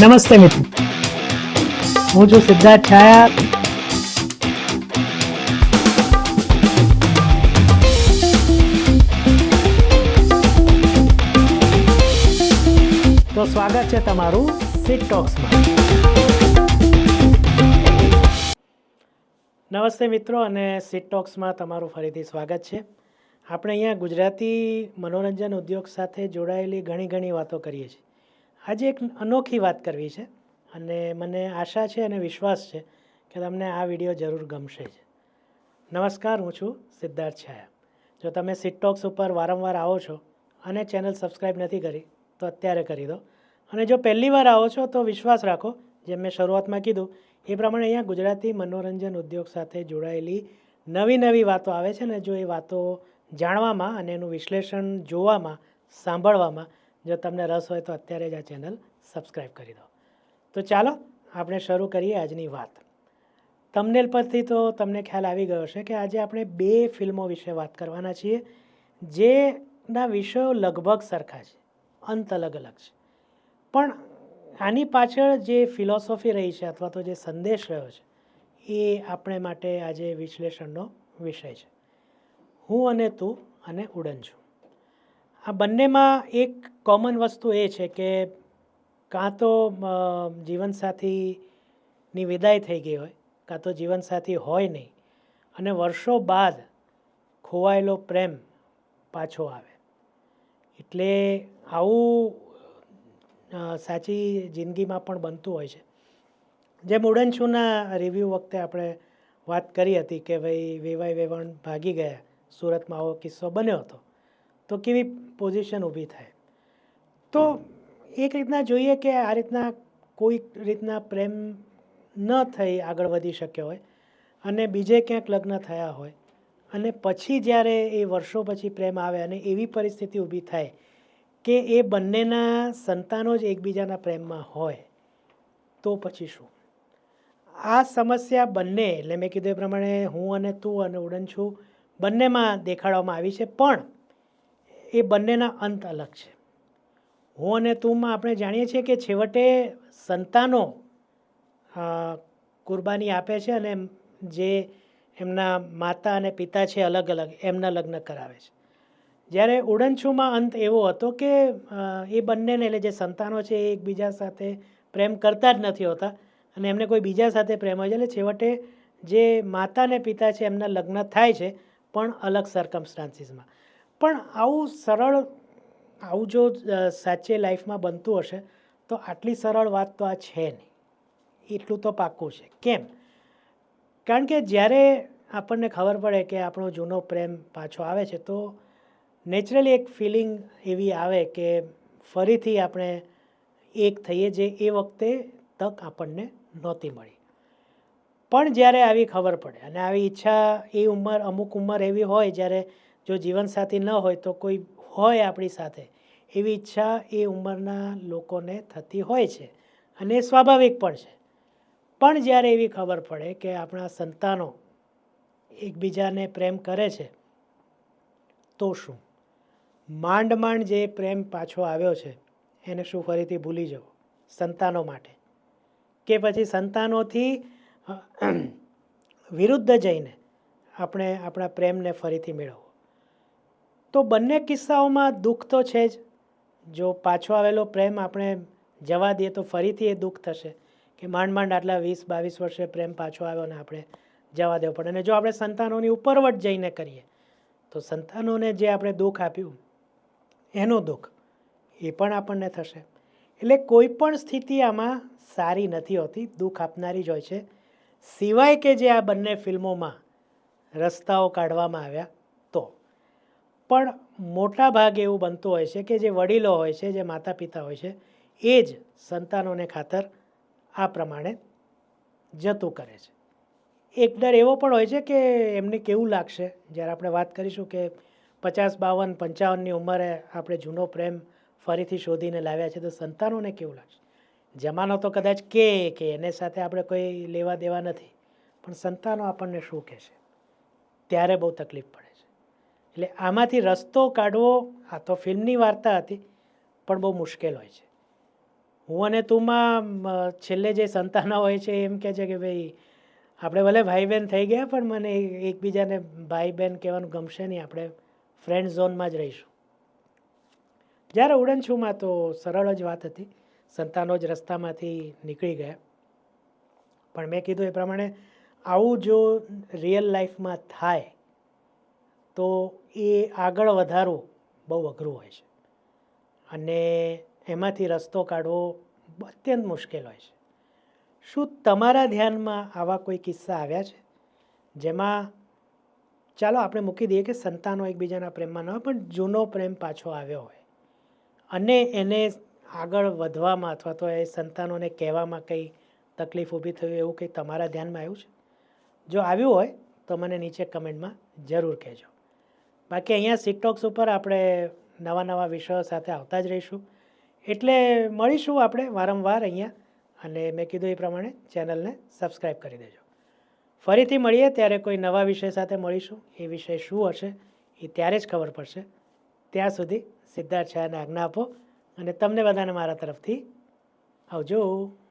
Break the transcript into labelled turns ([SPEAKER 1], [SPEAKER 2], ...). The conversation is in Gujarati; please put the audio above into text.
[SPEAKER 1] નમસ્તે મિત્રો. હું છું સિદ્ધાર્થ છાયા. તો સ્વાગત છે તમારું સિટ ટોક્સમાં નમસ્તે મિત્રો અને સિટ ટોક્સમાં તમારું ફરીથી સ્વાગત છે. આપણે અહીંયા ગુજરાતી મનોરંજન ઉદ્યોગ સાથે જોડાયેલી ઘણી ઘણી વાતો કરીએ છીએ. આજે એક અનોખી વાત કરવી છે અને મને આશા છે અને વિશ્વાસ છે કે તમને આ વીડિયો જરૂર ગમશે જ. નમસ્કાર, હું છું સિદ્ધાર્થ છાયા. જો તમે સિટટોક્સ ઉપર વારંવાર આવો છો અને ચેનલ સબસ્ક્રાઈબ નથી કરી, તો અત્યારે કરી દો. અને જો પહેલી વાર આવો છો, તો વિશ્વાસ રાખો, જેમ મેં શરૂઆતમાં કીધું, એ પ્રમાણે અહીંયા ગુજરાતી મનોરંજન ઉદ્યોગ સાથે જોડાયેલી નવી નવી વાતો આવે છે ને, જો એ વાતો જાણવામાં અને એનું વિશ્લેષણ જોવામાં, સાંભળવામાં જો તમને રસ હોય તો અત્યારે જ આ ચેનલ સબસ્ક્રાઈબ કરી દો. તો ચાલો, આપણે શરૂ કરીએ આજની વાત. તમનેલ પરથી તો તમને ખ્યાલ આવી ગયો છે કે આજે આપણે બે ફિલ્મો વિશે વાત કરવાના છીએ, જેના વિષયો લગભગ સરખા છે, અંત અલગ અલગ છે. પણ આની પાછળ જે ફિલોસોફી રહી છે અથવા તો જે સંદેશ રહ્યો છે, એ આપણે માટે આજે વિશ્લેષણનો વિષય છે. હું અને તું અને ઉડન છું. આ બંનેમાં એક કોમન વસ્તુ એ છે કે કાં તો જીવનસાથીની વિદાય થઈ ગઈ હોય, કાં તો જીવનસાથી હોય નહીં અને વર્ષો બાદ ખોવાયેલો પ્રેમ પાછો આવે. એટલે આવું સાચી જિંદગીમાં પણ બનતું હોય છે. જેમ ઉડનછૂના રિવ્યૂ વખતે આપણે વાત કરી હતી કે ભાઈ વેવાય વેવણ ભાગી ગયા, સુરતમાં આવો કિસ્સો બન્યો હતો. તો કેવી પોઝિશન ઊભી થાય? તો એક રીતના જોઈએ કે આ રીતના કોઈક રીતના પ્રેમ ન થઈ આગળ વધી શક્યો હોય અને બીજે ક્યાંક લગ્ન થયા હોય અને પછી જ્યારે એ વર્ષો પછી પ્રેમ આવે અને એવી પરિસ્થિતિ ઊભી થાય કે એ બંનેના સંતાનો જ એકબીજાના પ્રેમમાં હોય, તો પછી શું? આ સમસ્યા બંને, એટલે મેં કીધું એ પ્રમાણે હું અને તું અને ઉડન છું, બંનેમાં દેખાડવામાં આવી છે. પણ એ બંનેના અંત અલગ છે. હું અને તુંમાં આપણે જાણીએ છીએ કે છેવટે સંતાનો કુરબાની આપે છે અને જે એમના માતા અને પિતા છે અલગ અલગ, એમના લગ્ન કરાવે છે. જ્યારે ઉડનછૂમાં અંત એવો હતો કે એ બંનેને, એટલે જે સંતાનો છે એ એકબીજા સાથે પ્રેમ કરતા જ નથી હોતા અને એમને કોઈ બીજા સાથે પ્રેમ હોય છે, એટલે છેવટે જે માતા અને પિતા છે એમના લગ્ન થાય છે, પણ અલગ સરકમસ્ટાન્સીસમાં પણ આવું સરળ, આવું જો સાચે લાઈફમાં બનતું હશે, તો આટલી સરળ વાત તો આ છે નહીં. એટલું તો પાક્કું છે. કેમ? કારણ કે જ્યારે આપણને ખબર પડે કે આપણો જૂનો પ્રેમ પાછો આવે છે, તો નેચરલી એક ફિલિંગ એવી આવે કે ફરીથી આપણે એક થઈએ જે એ વખતે તક આપણને નહોતી મળી. પણ જ્યારે આવી ખબર પડે અને આવી ઈચ્છા, એ ઉંમર, અમુક ઉંમર એવી હોય જ્યારે જો જીવનસાથી ન હોય તો કોઈ હોય આપણી સાથે, એવી ઈચ્છા એ ઉંમરના લોકોને થતી હોય છે અને સ્વાભાવિક પણ છે. પણ જ્યારે એવી ખબર પડે કે આપણા સંતાનો એકબીજાને પ્રેમ કરે છે, તો શું? માંડ માંડ જે પ્રેમ પાછો આવ્યો છે, એને શું ફરીથી ભૂલી જવો? સંતાનો માટે. કે પછી સંતાનોથી વિરુદ્ધ જઈને આપણે આપણા પ્રેમને ફરીથી મેળવવો? તો બંને કિસ્સાઓમાં દુઃખ તો છે જ. જો પાછો આવેલો પ્રેમ આપણે જવા દઈએ તો ફરીથી એ દુઃખ થશે કે માંડ માંડ આટલા વીસ બાવીસ વર્ષે પ્રેમ પાછો આવ્યો ને આપણે જવા દેવો પડે. અને જો આપણે સંતાનોની ઉપરવટ જઈને કરીએ, તો સંતાનોને જે આપણે દુઃખ આપ્યું, એનું દુઃખ એ પણ આપણને થશે. એટલે કોઈ પણ સ્થિતિ આમાં સારી નથી હોતી, દુઃખ આપનારી જ હોય છે. સિવાય કે જે આ બંને ફિલ્મોમાં રસ્તાઓ કાઢવામાં આવ્યા પણ મોટા ભાગે એવું બનતું હોય છે કે જે વડીલો હોય છે, જે માતા પિતા હોય છે, એ જ સંતાનોને ખાતર આ પ્રમાણે જતું કરે છે. એક ડર એવો પણ હોય છે કે એમને કેવું લાગશે? જ્યારે આપણે વાત કરીશું કે પચાસ બાવન પંચાવનની ઉંમરે આપણે જૂનો પ્રેમ ફરીથી શોધીને લાવ્યા છે, તો સંતાનોને કેવું લાગશે? જમાનો તો કદાચ કે કે એને સાથે આપણે કોઈ લેવા દેવા નથી, પણ સંતાનો આપણને શું કહેશે? ત્યારે બહુ તકલીફ પડે. એટલે આમાંથી રસ્તો કાઢવો, આ તો ફિલ્મની વાર્તા હતી, પણ બહુ મુશ્કેલ હોય છે. હું અને તુંમાં છેલ્લે જે સંતાનો હોય છે, એમ કહે છે કે ભાઈ, આપણે ભલે ભાઈ બહેન થઈ ગયા, પણ મને એકબીજાને ભાઈ બહેન કહેવાનું ગમશે નહીં, આપણે ફ્રેન્ડ ઝોનમાં જ રહીશું. જ્યારે ઉડનછુમાં તો સરળ જ વાત હતી, સંતાનો જ રસ્તામાંથી નીકળી ગયા. પણ મેં કીધું એ પ્રમાણે આવું જો રિયલ લાઈફમાં થાય તો એ આગળ વધારવું બહુ અઘરું હોય છે. અને એમાંથી રસ્તો કાઢવો અત્યંત મુશ્કેલ હોય છે. શું તમારા ધ્યાનમાં આવા કોઈ કિસ્સા આવ્યા છે? જેમાં, ચાલો આપણે મૂકી દઈએ કે સંતાનો એકબીજાના પ્રેમમાં ન હોય, પણ જૂનો પ્રેમ પાછો આવ્યો હોય. અને એને આગળ વધવામાં અથવા તો એ સંતાનોને કહેવામાં કંઈ તકલીફ ઊભી થઈ એવું કંઈ તમારા ધ્યાનમાં આવ્યું છે? જો આવ્યું હોય, તો મને નીચે કમેન્ટમાં જરૂર કહેજો. બાકી અહીંયા સિટોક્સ ઉપર આપણે નવા નવા વિષયો સાથે આવતા જ રહીશું. એટલે મળીશું આપણે વારંવાર અહીંયા. અને મેં કીધું એ પ્રમાણે ચેનલને સબસ્ક્રાઈબ કરી દેજો. ફરીથી મળીએ ત્યારે કોઈ નવા વિષય સાથે મળીશું. એ વિષય શું હશે એ ત્યારે જ ખબર પડશે. ત્યાં સુધી સિદ્ધાર્થ શાહને આજ્ઞા આપો. અને તમને બધાને મારા તરફથી આવજો.